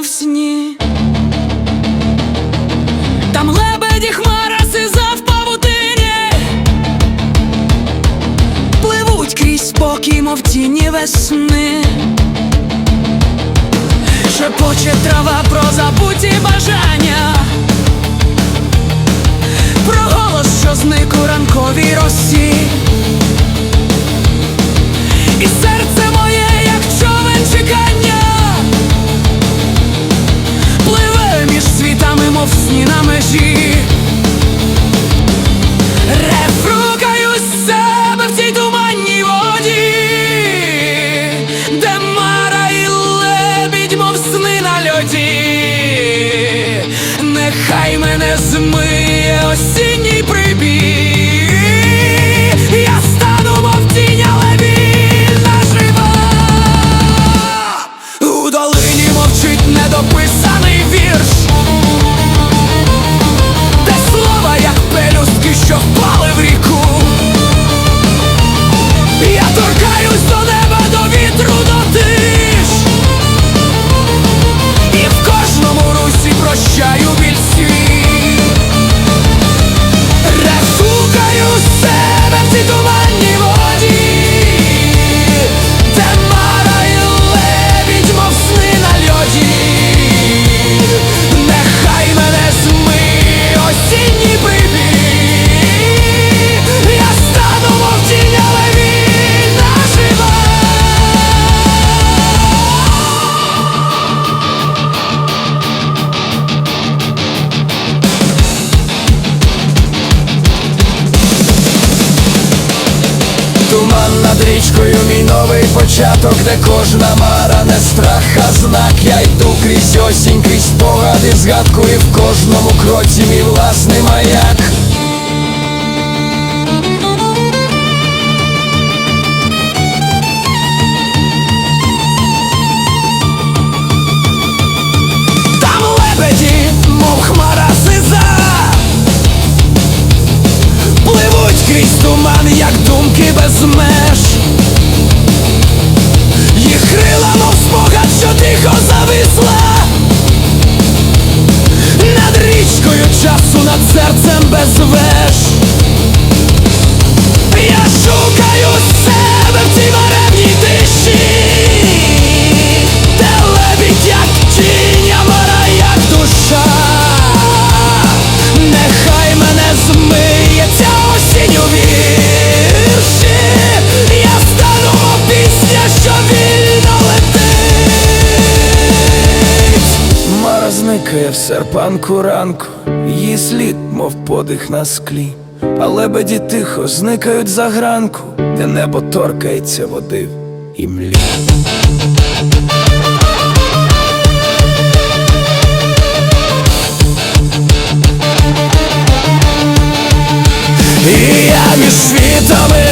навсні. Там лебеді хмара сиза в павутині. Пливуть крізь спокій, мов тіні весни. Шепоче трава про забуті бажання. Про голос, що зник у ранковій росі нехай мене змиє осінній прибій, Туман над річкою, мій новий початок, де кожна мара не страх, а знак. Я йду крізь осінь, крізь спогади, згадку і в кожному кроці мій власний маяк. Як без меж. Їх крила, мов спогад, що тихо зависла серпанку ранку, її слід, мов подих на склі, а лебеді тихо зникають за гранку, де небо торкається води і млі. І я між світами